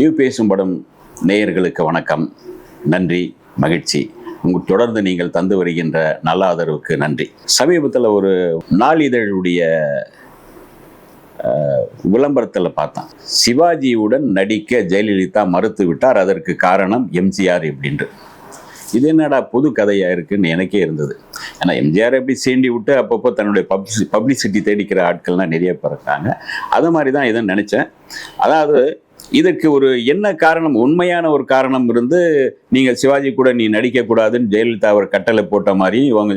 New பேசும் படம் நேயர்களுக்கு வணக்கம். நன்றி மகிழ்ச்சி. உங்கள் தொடர்ந்து நீங்கள் தந்து வருகின்ற நல்ல ஆதரவுக்கு நன்றி. சமீபத்தில் ஒரு நாளிதழுடைய விளம்பரத்தில் பார்த்தேன். சிவாஜியுடன் நடிக்க ஜெயலலிதா மறுத்து விட்டார். அதற்கு காரணம் எம்ஜிஆர் அப்படின்ட்டு இது என்னடா புது கதையாக இருக்குன்னு எனக்கே இருந்தது. ஏன்னா எம்ஜிஆர் எப்படி சீண்டி விட்டு அப்பப்போ தன்னுடைய பப்ளிசி பப்ளிசிட்டி தேடிக்கிற ஆட்கள்லாம் நிறைய பேர் இருக்காங்க. அது மாதிரி தான் இதை நினச்சேன். அதாவது இதற்கு ஒரு என்ன காரணம்? உண்மையான ஒரு காரணம் இருந்து நீங்கள் சிவாஜி கூட நீ நடிக்கக்கூடாதுன்னு ஜெயலலிதா அவர் கட்டளை போட்ட மாதிரியும் இவங்க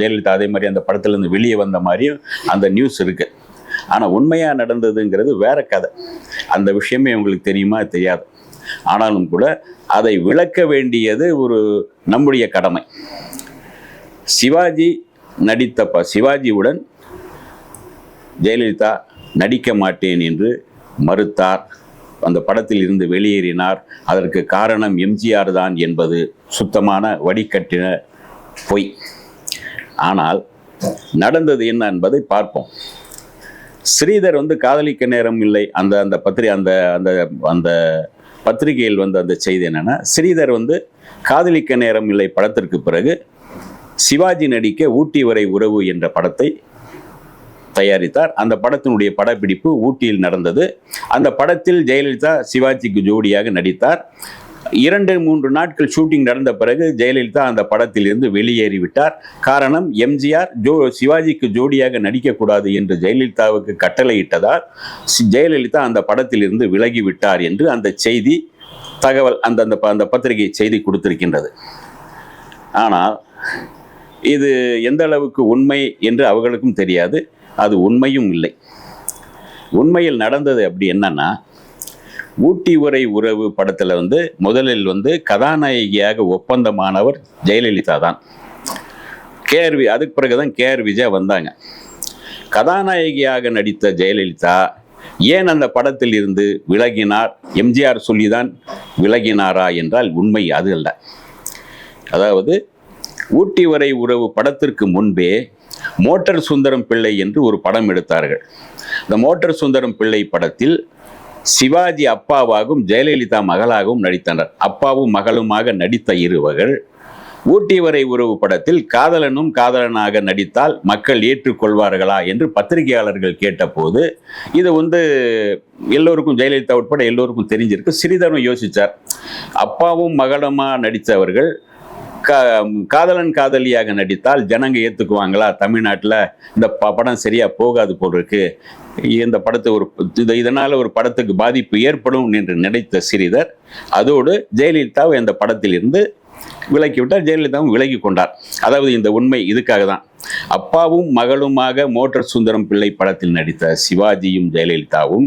ஜெயலலிதா அதே மாதிரி அந்த படத்துலேருந்து வெளியே வந்த மாதிரியும் அந்த நியூஸ் இருக்கு. ஆனால் உண்மையாக நடந்ததுங்கிறது வேற கதை. அந்த விஷயமே உங்களுக்கு தெரியுமா? தெரியாது. ஆனாலும் கூட அதை விளக்க வேண்டியது ஒரு நம்முடைய கடமை. சிவாஜி நடித்த ப சிவாஜியுடன் ஜெயலலிதா நடிக்க மாட்டேன் என்று மறுத்தார். அந்த படத்தில் இருந்து வெளியேறினார். அதற்கு காரணம் எம்ஜிஆர் தான் என்பது சுத்தமான வடிகட்டின பொய். ஆனால் நடந்தது என்ன என்பதை பார்ப்போம். ஸ்ரீதர் வந்து காதலிக்க நேரம் இல்லை. அந்த அந்த பத்திரி அந்த அந்த அந்த பத்திரிகையில் வந்து அந்த செய்தி என்னென்னா ஸ்ரீதர் வந்து காதலிக்க நேரம் இல்லை படத்திற்கு பிறகு சிவாஜி நடிக்க ஊட்டி வரை உறவு என்ற படத்தை தயாரித்தார். அந்த படத்தினுடைய படப்பிடிப்பு ஊட்டியில் நடந்தது. அந்த படத்தில் ஜெயலலிதா சிவாஜிக்கு ஜோடியாக நடித்தார். இரண்டு மூன்று நாட்கள் ஷூட்டிங் நடந்த பிறகு ஜெயலலிதா அந்த படத்திலிருந்து வெளியேறிவிட்டார். காரணம் எம்ஜிஆர் ஜோ சிவாஜிக்கு ஜோடியாக நடிக்கக்கூடாது என்று ஜெயலலிதாவுக்கு கட்டளையிட்டதால் ஜெயலலிதா அந்த படத்திலிருந்து விலகி விட்டார் என்று அந்த செய்தி தகவல் அந்த அந்த ப- அந்த பத்திரிகை செய்தி கொடுத்திருக்கின்றது. ஆனால் இது எந்த அளவுக்கு உண்மை என்று அவர்களுக்கும் தெரியாது. அது உண்மையும் இல்லை. உண்மையில் நடந்தது அப்படி என்னன்னா ஊட்டி உரை உறவு படத்தில் வந்து முதலில் வந்து கதாநாயகியாக ஒப்பந்தமானவர் ஜெயலலிதா தான். கேஆர் வி அதுக்கு பிறகு தான் கேஆர் விஜயா வந்தாங்க. கதாநாயகியாக நடித்த ஜெயலலிதா ஏன் அந்த படத்தில் இருந்து விலகினார்? எம்ஜிஆர் சொல்லிதான் விலகினாரா என்றால் உண்மை அது அல்ல. அதாவது ஊட்டி வரை உறவு படத்திற்கு முன்பே மோட்டர் சுந்தரம் பிள்ளை என்று ஒரு படம் எடுத்தார்கள். இந்த மோட்டர் சுந்தரம் பிள்ளை படத்தில் சிவாஜி அப்பாவாகவும் ஜெயலலிதா மகளாகவும் நடித்தனர். அப்பாவும் மகளுமாக நடித்த இருவர்கள். ஊட்டி வரை உறவு படத்தில் காதலனும் காதலனாக நடித்தால் மக்கள் ஏற்றுக்கொள்வார்களா என்று பத்திரிகையாளர்கள் கேட்டபோது இது வந்து எல்லோருக்கும் ஜெயலலிதா உட்பட எல்லோருக்கும் தெரிஞ்சிருக்கு. சிறிதரும் யோசித்தார் அப்பாவும் மகளுமா நடித்தவர்கள் காதலன் காதலியாக நடித்தால் ஜனங்க ஏற்றுக்குவாங்களா தமிழ்நாட்டில் இந்த ப- படம் சரியாக போகாது போல் இருக்கு. இந்த படத்தை ஒரு இது இதனால் ஒரு படத்துக்கு பாதிப்பு ஏற்படும் என்று நினைத்த சிறிதர். அதோடு ஜெயலலிதாவை அந்த படத்திலிருந்து விலக்கிவிட்டார். ஜெயலலிதாவும் விலகி கொண்டார். அதாவது இந்த உண்மை இதுக்காக தான். அப்பாவும் மகளுமாக மோட்டர் சுந்தரம் பிள்ளை படத்தில் நடித்த சிவாஜியும் ஜெயலலிதாவும்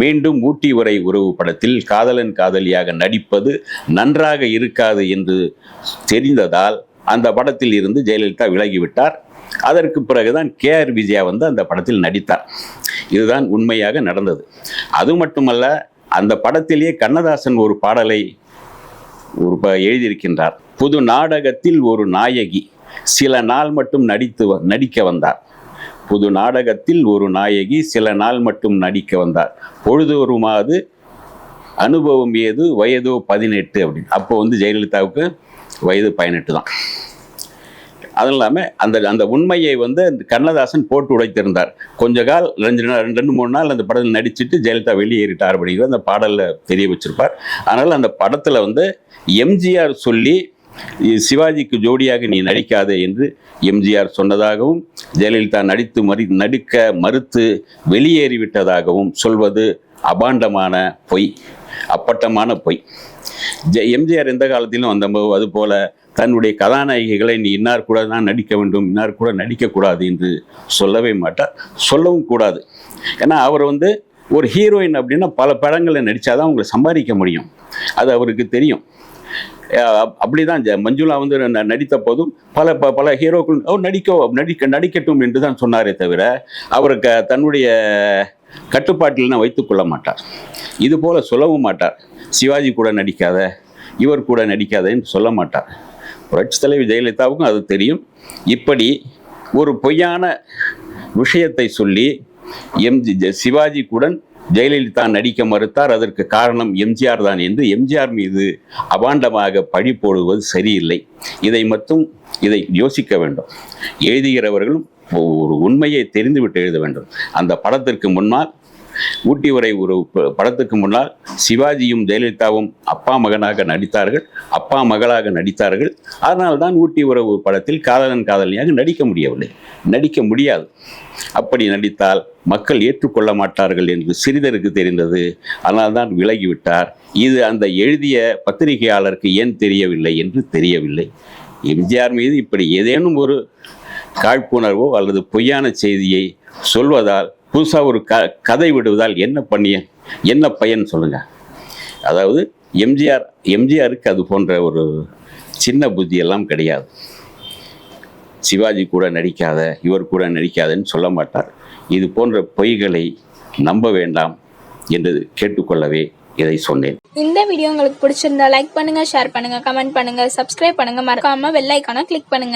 மீண்டும் ஊட்டி உரை உறவு படத்தில் காதலன் காதலியாக நடிப்பது நன்றாக இருக்காது என்று தெரிந்ததால் அந்த படத்தில் இருந்து ஜெயலலிதா விலகிவிட்டார். அதற்கு பிறகுதான் கே ஆர் விஜயா வந்து அந்த படத்தில் நடித்தார். இதுதான் உண்மையாக நடந்தது. அது மட்டுமல்ல அந்த படத்திலேயே கண்ணதாசன் ஒரு பாடலை ஒரு எழுதியிருக்கின்றார். புது நாடகத்தில் ஒரு நாயகி சில நாள் மட்டும் நடித்து வ- நடிக்க வந்தார். புது நாடகத்தில் ஒரு நாயகி சில நாள் மட்டும் நடிக்க வந்தார். பொழுதோறுமாது அனுபவம் ஏது? வயதோ பதினெட்டு அப்படின்னு. அப்போ வந்து ஜெயலலிதாவுக்கு வயது பதினெட்டு தான். அதுவும் இல்லாமல் அந்த அந்த உண்மையை வந்து அந்த கண்ணதாசன் போட்டு உடைத்திருந்தார். கொஞ்ச கால் ரெண்டு நாள் ரெண்டு ரெண்டு மூணு நாள் அந்த படத்தில் நடிச்சிட்டு ஜெயலலிதா வெளியேறிட்டார் அப்படிங்கிறது அந்த பாடலில் தெரிய வச்சிருப்பார். அதனால் அந்த படத்தில் வந்து எம்ஜிஆர் சொல்லி சிவாஜிக்கு ஜோடியாக நீ நடிக்காதே என்று எம்ஜிஆர் சொன்னதாகவும் ஜெயலலிதா நடித்து மறி நடிக்க மறுத்து வெளியேறிவிட்டதாகவும் சொல்வது அபாண்டமான பொய் அப்பட்டமான பொய். ஜெ எம்ஜிஆர் எந்த காலத்திலும் அந்த அது போல தன்னுடைய கதாநாயகிகளை நீ இன்னார் கூட தான் நடிக்க வேண்டும் இன்னார் கூட நடிக்கக்கூடாது என்று சொல்லவே மாட்டார். சொல்லவும் கூடாது. ஏன்னா அவர் வந்து ஒரு ஹீரோயின் அப்படின்னா பல படங்களில் நடித்தாதான் அவங்களை சம்பாதிக்க முடியும். அது அவருக்கு தெரியும். அப்படி அப்படிதான் மஞ்சுளா வந்து ந- நடித்த போதும் பல ப- பல ஹீரோக்கள் அவர் நடிக்க நடிக்க நடிக்கட்டும் என்று தான் சொன்னாரே தவிர அவருக்கு தன்னுடைய கட்டுப்பாட்டில் நான் கொள்ள மாட்டார். இது போல சொல்லவும் மாட்டார். சிவாஜி கூட நடிக்காத இவர் கூட நடிக்காதேன்னு சொல்ல மாட்டார். புரட்சி தலைவி ஜெயலலிதாவுக்கும் அது தெரியும். இப்படி ஒரு பொய்யான விஷயத்தை சொல்லி எம்ஜி சிவாஜி கூட ஜெயலலிதா நடிக்க மறுத்தார். அதற்கு காரணம் எம்ஜிஆர் தான் என்று எம்ஜிஆர் மீது அபாண்டமாக பழி போடுவது சரியில்லை. இதை மட்டும் இதை யோசிக்க வேண்டும். எழுதுகிறவர்களும் ஒரு உண்மையை தெரிந்துவிட்டு எழுத வேண்டும். அந்த படத்திற்கு முன்னால் ஊட்டி வரை ஒரு படத்துக்கு முன்னால் சிவாஜியும் ஜெயலலிதாவும் அப்பா மகனாக நடித்தார்கள். அப்பா மகளாக நடித்தார்கள். அதனால் தான் ஊட்டி உறவு படத்தில் காதலன் காதலியாக நடிக்க முடியவில்லை. நடிக்க முடியாது. அப்படி நடித்தால் மக்கள் ஏற்றுக்கொள்ள மாட்டார்கள் என்று சிறிதருக்கு தெரிந்தது. அதனால்தான் விலகிவிட்டார். இது அந்த எழுதிய பத்திரிகையாளருக்கு ஏன் தெரியவில்லை என்று தெரியவில்லை. எம்ஜிஆர் மீது இப்படி ஏதேனும் ஒரு காழ்ப்புணர்வோ அல்லது பொய்யான செய்தியை சொல்வதால் புதுசாக ஒரு க கதை விடுவதால் என்ன பண்ணிய என்ன பயன் சொல்லுங்க. அதாவது எம்ஜிஆர் எம்ஜிஆருக்கு அது போன்ற ஒரு சின்ன புத்தியெல்லாம் கிடையாது. சிவாஜி கூட நடிக்காத இவர் கூட நடிக்காதன்னு சொல்ல மாட்டார். இது போன்ற பொய்களை நம்ப வேண்டாம் என்று கேட்டுக்கொள்ளவே இதை சொன்னேன். இந்த வீடியோ உங்களுக்கு பிடிச்சிருந்தா லைக் பண்ணுங்க ஷேர் பண்ணுங்க கமெண்ட் பண்ணுங்க சப்ஸ்கிரைப் பண்ணுங்க. மறக்காம வெள்ளைக்கான கிளிக் பண்ணுங்க.